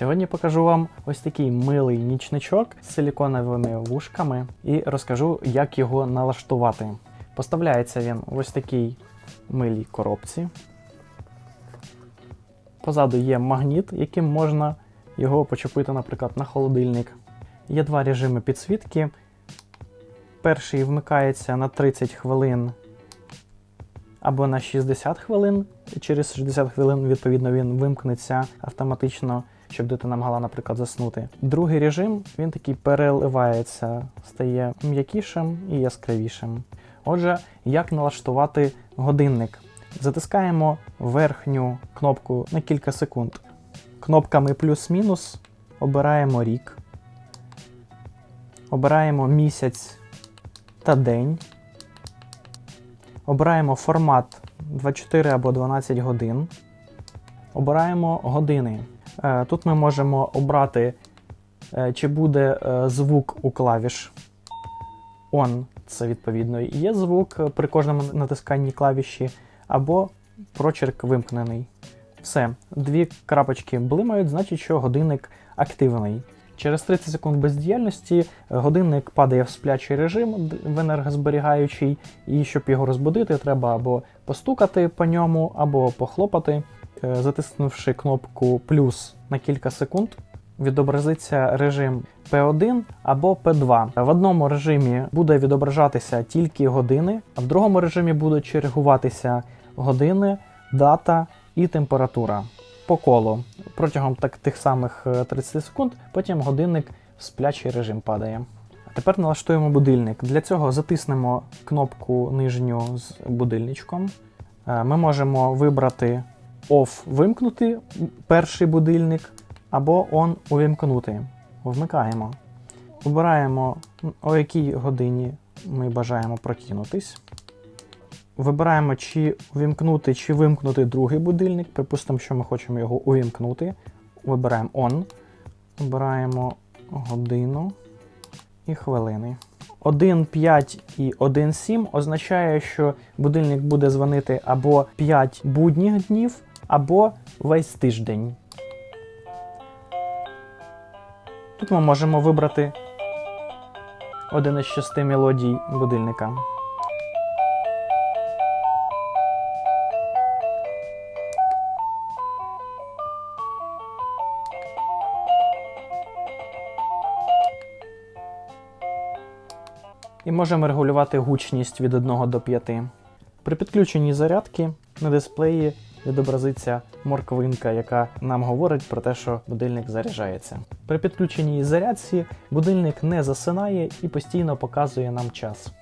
Сьогодні покажу вам ось такий милий нічничок з силіконовими вушками і розкажу, як його налаштувати. Поставляється він в ось такій милій коробці. Позаду є магніт, яким можна його почепити, наприклад, на холодильник. Є два режими підсвітки. Перший вмикається на 30 хвилин або на 60 хвилин. Через 60 хвилин, відповідно, він вимкнеться автоматично, щоб дитина могла, наприклад, заснути. Другий режим він такий переливається, стає м'якішим і яскравішим. Отже, як налаштувати годинник? Затискаємо верхню кнопку на кілька секунд. Кнопками плюс-мінус обираємо рік, обираємо місяць та день. Обираємо формат 24 або 12 годин. Обираємо години. Е, Тут ми можемо обрати, е, чи буде е, звук у клавіш. On це відповідно є звук при кожному натисканні клавіші, або прочерк вимкнений. Все, дві крапочки блимають, значить, що годинник активний. Через 30 секунд бездіяльності годинник падає в сплячий режим в енергозберігаючий, і щоб його розбудити, треба або постукати по ньому, або похлопати. Е, Затиснувши кнопку плюс на кілька секунд, відобразиться режим P1 або P2. В одному режимі буде відображатися тільки години, а в другому режимі будуть чергуватися години, дата і температура по колу протягом так, тих самих е, 30 секунд, потім годинник в сплячий режим падає. Тепер налаштуємо будильник. Для цього затиснемо кнопку нижню з будильничком. Е, Ми можемо вибрати OFF вимкнути перший будильник або ON увімкнути. Вмикаємо. Обираємо, м, о якій годині ми бажаємо прокинутись. Вибираємо, чи увімкнути, чи вимкнути другий будильник. Припустимо, що ми хочемо його увімкнути. Вибираємо On. Обираємо годину і хвилини. 1.5 і 1.7 означає, що будильник буде дзвонити або 5 будніх днів, або весь тиждень. Тут ми можемо вибрати один із шести мелодій будильника. І можемо регулювати гучність від 1 до 5. При підключенні зарядки на дисплеї відобразиться морквинка, яка нам говорить про те, що будильник заряджається. При підключенні зарядці будильник не засинає і постійно показує нам час.